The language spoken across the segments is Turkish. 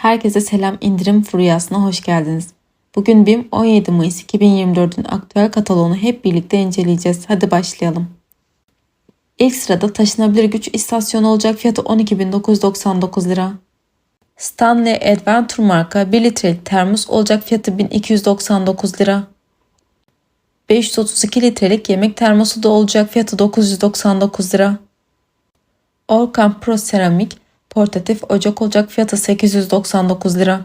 Herkese selam indirim furyasına hoş geldiniz. Bugün BİM 17 Mayıs 2024'ün aktüel kataloğunu hep birlikte inceleyeceğiz. Hadi başlayalım. İlk sırada taşınabilir güç istasyonu olacak fiyatı 12.999 lira. Stanley Adventure marka 1 litrelik termos olacak fiyatı 1299 lira. 532 litrelik yemek termosu da olacak fiyatı 999 lira. Orkan Pro Seramik portatif ocak olacak fiyatı 899 lira.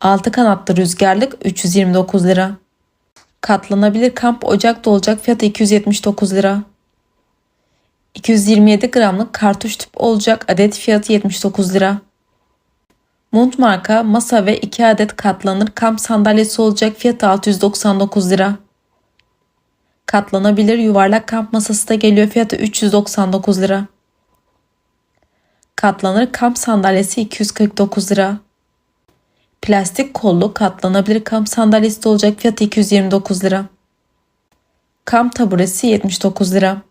6 kanatlı rüzgarlık 329 lira. Katlanabilir kamp ocak da olacak fiyatı 279 lira. 227 gramlık kartuş tüp olacak adet fiyatı 79 lira. Munt marka masa ve 2 adet katlanır kamp sandalyesi olacak fiyatı 699 lira. Katlanabilir yuvarlak kamp masası da geliyor fiyatı 399 lira. Katlanır kamp sandalyesi 249 lira. Plastik kollu katlanabilir kamp sandalyesi de olacak fiyatı 229 lira. Kamp taburesi 79 lira.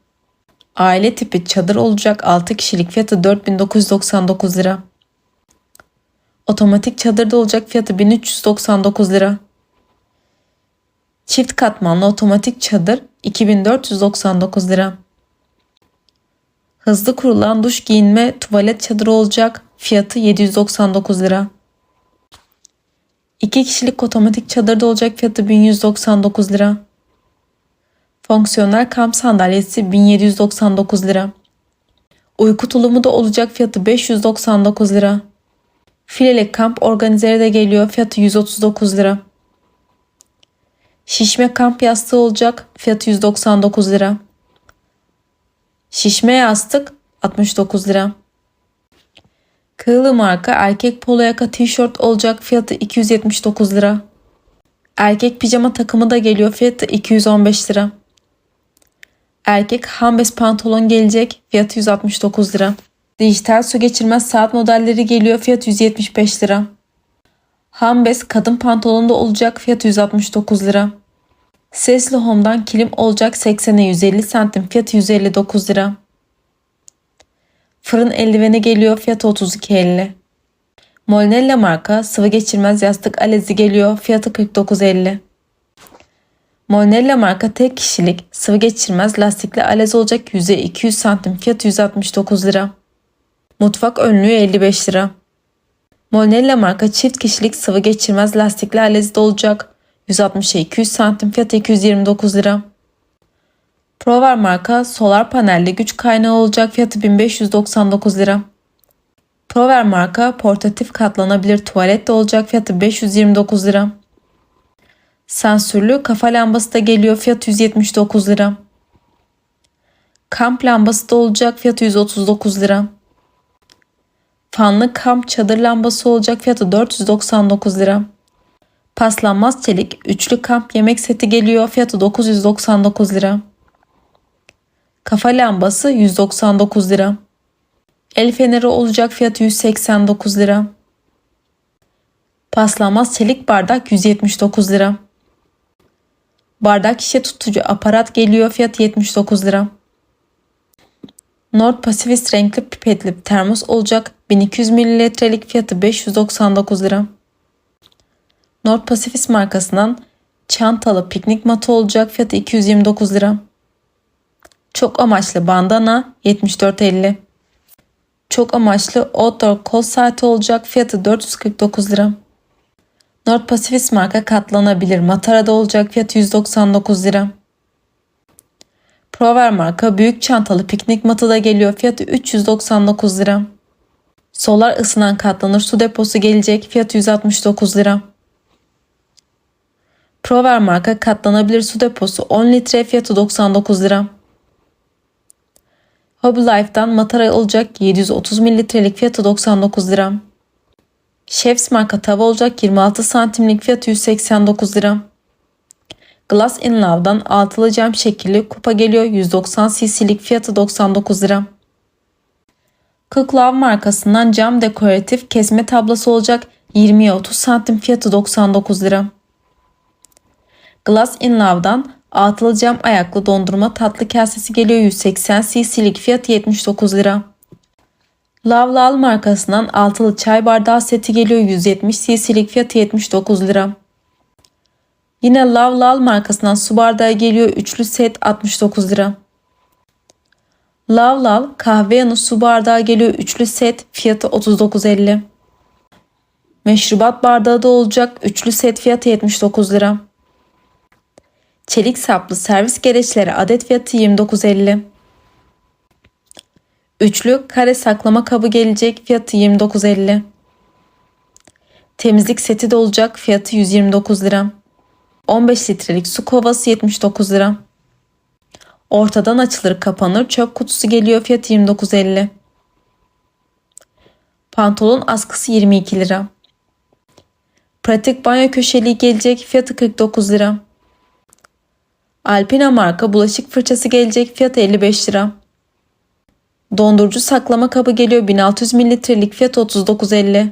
Aile tipi çadır olacak 6 kişilik fiyatı 4999 lira. Otomatik çadırda olacak fiyatı 1399 lira. Çift katmanlı otomatik çadır 2499 lira. Hızlı kurulan duş giyinme tuvalet çadırı olacak fiyatı 799 lira. 2 kişilik otomatik çadırda olacak fiyatı 1199 lira. Fonksiyonel kamp sandalyesi 1799 lira. Uyku tulumu da olacak fiyatı 599 lira. Fileli kamp organizeri de geliyor fiyatı 139 lira. Şişme kamp yastığı olacak fiyatı 199 lira. Şişme yastık 69 lira. Kığlı marka erkek polo yaka tişört olacak fiyatı 279 lira. Erkek pijama takımı da geliyor fiyatı 215 lira. Erkek hambes pantolon gelecek fiyatı 169 lira. Dijital su geçirmez saat modelleri geliyor fiyatı 175 lira. Hambes kadın pantolonda olacak fiyatı 169 lira. Sesli Home'dan kilim olacak 80'e 150 santim fiyatı 159 lira. Fırın eldiveni geliyor fiyatı 32.50. Molnella marka sıvı geçirmez yastık alezi geliyor fiyatı 49.50. Molnella marka tek kişilik sıvı geçirmez lastikli alez olacak yüzey 200 santim fiyatı 169 lira. Mutfak önlüğü 55 lira. Molnella marka çift kişilik sıvı geçirmez lastikli alezi de olacak 160'a 200 santim fiyatı 229 lira. Prover marka solar panelli güç kaynağı olacak fiyatı 1599 lira. Prover marka portatif katlanabilir tuvalet de olacak fiyatı 529 lira. Sensörlü kafa lambası da geliyor fiyatı 179 lira. Kamp lambası da olacak fiyatı 139 lira. Fanlı kamp çadır lambası olacak fiyatı 499 lira. Paslanmaz çelik üçlü kamp yemek seti geliyor fiyatı 999 lira. Kafa lambası 199 lira. El feneri olacak fiyatı 189 lira. Paslanmaz çelik bardak 179 lira. Bardak şişe tutucu aparat geliyor fiyatı 79 lira. Nord Pasifist renkli pipetli termos olacak 1200 mililitrelik fiyatı 599 lira. Nord Pasifist markasından çantalı piknik matı olacak fiyatı 229 lira. Çok amaçlı bandana 74.50. Çok amaçlı outdoor kol saati olacak fiyatı 449 lira. Nord Pasifist marka katlanabilir matarada olacak fiyatı 199 lira. Prover marka büyük çantalı piknik matı da geliyor fiyatı 399 lira. Solar ısınan katlanır su deposu gelecek fiyatı 169 lira. Prover marka katlanabilir su deposu 10 litre fiyatı 99 lira. Hobby Life'dan matara olacak 730 mililitrelik fiyatı 99 lira. Chefs marka tava olacak 26 santimlik fiyatı 189 lira. Glass in Love'dan altılı cam şekilli kupa geliyor 190 cc'lik fiyatı 99 lira. Cook Love markasından cam dekoratif kesme tablası olacak 20'ye 30 santim fiyatı 99 lira. Glass in Love'dan altılı cam ayaklı dondurma tatlı kasesi geliyor 180 cc'lik fiyatı 79 lira. Lav Lal markasından altılı çay bardağı seti geliyor 170 cc'lik fiyatı 79 lira. Yine Lav Lal markasından su bardağı geliyor üçlü set 69 lira. Lav Lal kahve yanı su bardağı geliyor üçlü set fiyatı 39.50. Meşrubat bardağı da olacak üçlü set fiyatı 79 lira. Çelik saplı servis gereçleri adet fiyatı 29.50. Üçlü kare saklama kabı gelecek fiyatı 29.50. Temizlik seti de olacak fiyatı 129 lira. 15 litrelik su kovası 79 lira. Ortadan açılır kapanır çöp kutusu geliyor fiyatı 29.50. Pantolon askısı 22 lira. Pratik banyo köşeliği gelecek fiyatı 49 lira. Alpina marka bulaşık fırçası gelecek fiyatı 55 lira. Dondurucu saklama kabı geliyor 1600 mililitrelik fiyatı 39.50.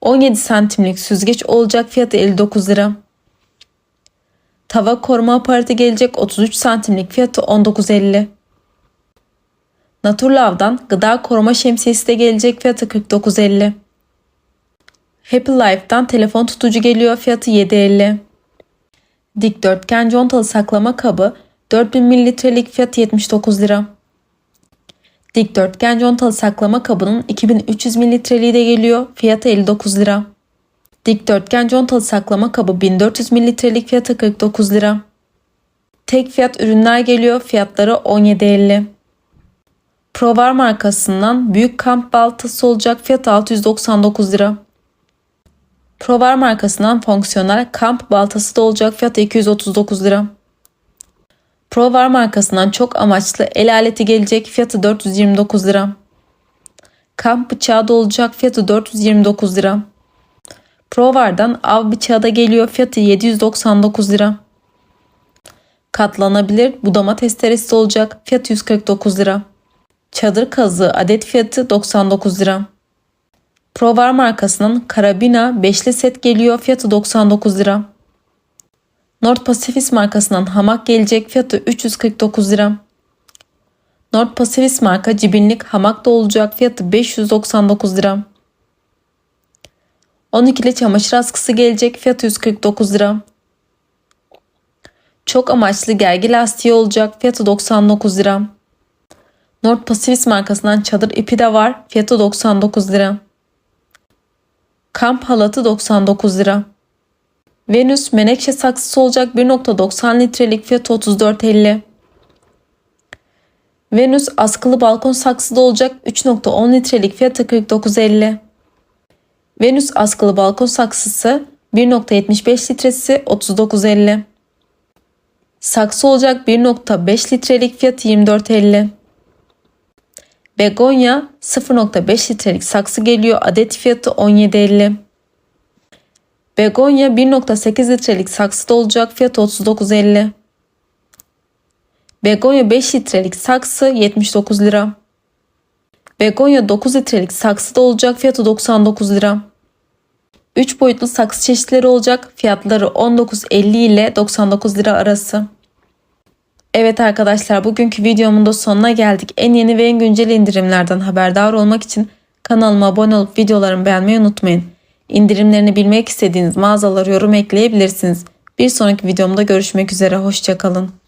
17 santimlik süzgeç olacak fiyatı 59 lira. Tava koruma aparatı gelecek 33 santimlik fiyatı 19.50. Naturlav'dan gıda koruma şemsiyesi de gelecek fiyatı 49.50. Happy Life'dan telefon tutucu geliyor fiyatı 7.50. Dikdörtgen contalı saklama kabı 4000 mililitrelik fiyatı 79 lira. Dikdörtgen contalı saklama kabının 2300 mililitreliği de geliyor fiyatı 59 lira. Dikdörtgen contalı saklama kabı 1400 mililitrelik fiyatı 49 lira. Tek fiyat ürünler geliyor fiyatları 17.50. Provar markasından büyük kamp baltası olacak fiyatı 699 lira. Provar markasından fonksiyonel kamp baltası da olacak fiyatı 239 lira. Provar markasından çok amaçlı el aleti gelecek fiyatı 429 lira. Kamp bıçağı da olacak fiyatı 429 lira. Provar'dan av bıçağı da geliyor fiyatı 799 lira. Katlanabilir budama testeresi de olacak fiyatı 149 lira. Çadır kazığı adet fiyatı 99 lira. Provar markasının karabina beşli set geliyor fiyatı 99 lira. North Pacific markasından hamak gelecek fiyatı 349 lira. North Pacific marka cibinlik hamak da olacak fiyatı 599 lira. 12'li çamaşır askısı gelecek fiyatı 149 lira. Çok amaçlı gergi lastiği olacak fiyatı 99 lira. North Pacific markasından çadır ipi de var fiyatı 99 lira. Kamp halatı 99 lira. Venüs menekşe saksısı olacak 1.90 litrelik fiyatı 34.50. Venüs askılı balkon saksıda olacak 3.10 litrelik fiyatı 49.50. Venüs askılı balkon saksısı 1.75 litresi 39.50. Saksı olacak 1.5 litrelik fiyatı 24.50. Begonya 0.5 litrelik saksı geliyor adet fiyatı 17.50. Begonya 1.8 litrelik saksıda olacak fiyatı 39.50. Begonya 5 litrelik saksı 79 lira. Begonya 9 litrelik saksıda olacak fiyatı 99 lira. 3 boyutlu saksı çeşitleri olacak fiyatları 19.50 ile 99 lira arası. Evet arkadaşlar bugünkü videomun da sonuna geldik. En yeni ve en güncel indirimlerden haberdar olmak için kanalıma abone olup videolarımı beğenmeyi unutmayın. İndirimlerini bilmek istediğiniz mağazaları yorum ekleyebilirsiniz. Bir sonraki videomda görüşmek üzere. Hoşçakalın.